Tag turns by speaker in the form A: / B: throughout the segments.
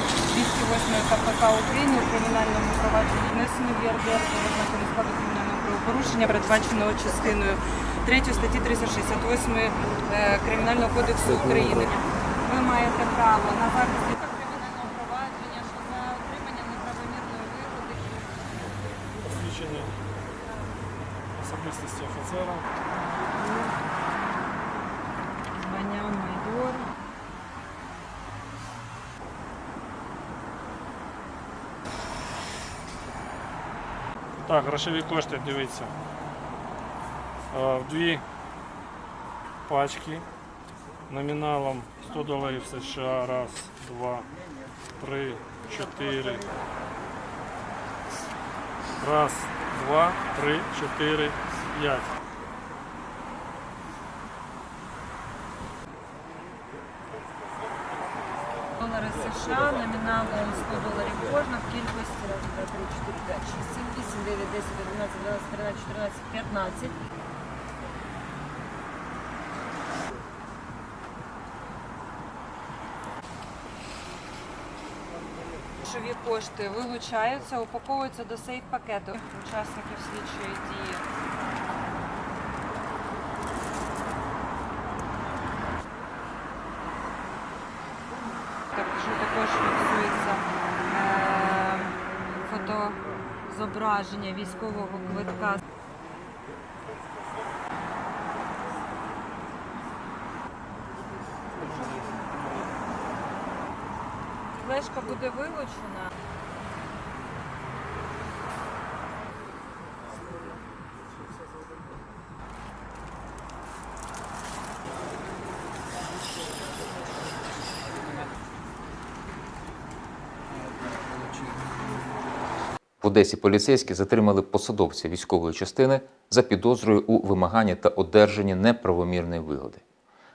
A: частиною КПК України у кримінальному провадженні внесено в ЄРДР ознаки складу кримінального правопорушення, передбаченого частиною 3 статті 368 е, Кримінального кодексу України. Ви маєте право на захист кримінального провадження, що за отримання неправомірної вигоди.
B: посвідчення особистості офіцера. Так, грошові кошти, дивіться. Е, дві пачки номіналом 100 доларів США. Раз, два, три, чотири. Раз, два, три, чотири, п'ять.
A: Долари США номіналом 100 доларів кожна в кількості 1, 2, 3, 4, 5, 6, 7, 8, 9, 10, 11, 12, 13, 14, 15. Грошові кошти вилучаються, упаковуються до сейф-пакету учасників слідчої дії. Так, що також фіксується е, фотозображення військового квитка. Флешка буде вилучена.
C: Одесі поліцейські затримали посадовця військової частини за підозрою у вимаганні та одержанні неправомірної вигоди.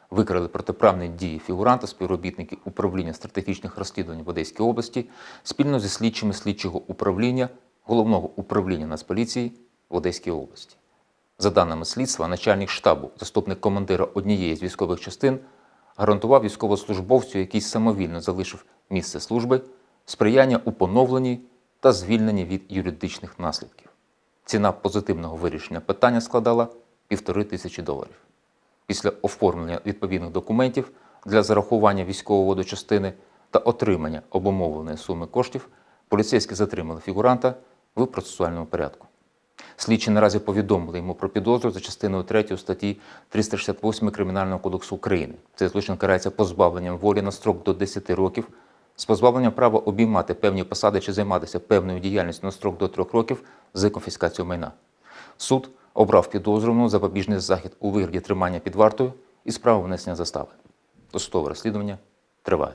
C: Викрили протиправні дії фігуранта співробітники управління стратегічних розслідувань в Одеській області спільно зі слідчими слідчого управління головного управління Нацполіції в Одеській області. За даними слідства, начальник штабу, заступник командира однієї з військових частин, гарантував військовослужбовцю, який самовільно залишив місце служби, сприяння у поновленні та звільненні від юридичних наслідків. Ціна позитивного вирішення питання складала півтори тисячі доларів. Після оформлення відповідних документів для зарахування військового до частини та отримання обумовленої суми коштів поліцейські затримали фігуранта в процесуальному порядку. Слідчі наразі повідомили йому про підозру за частиною 3 статті 368 Кримінального кодексу України. Цей злочин карається позбавленням волі на строк до 10 років, з позбавленням права обіймати певні посади чи займатися певною діяльністю на строк до трьох років з конфіскацією майна. Суд обрав підозрюваного запобіжний захід у вигляді тримання під вартою і справу внесення застави. Досудове розслідування триває.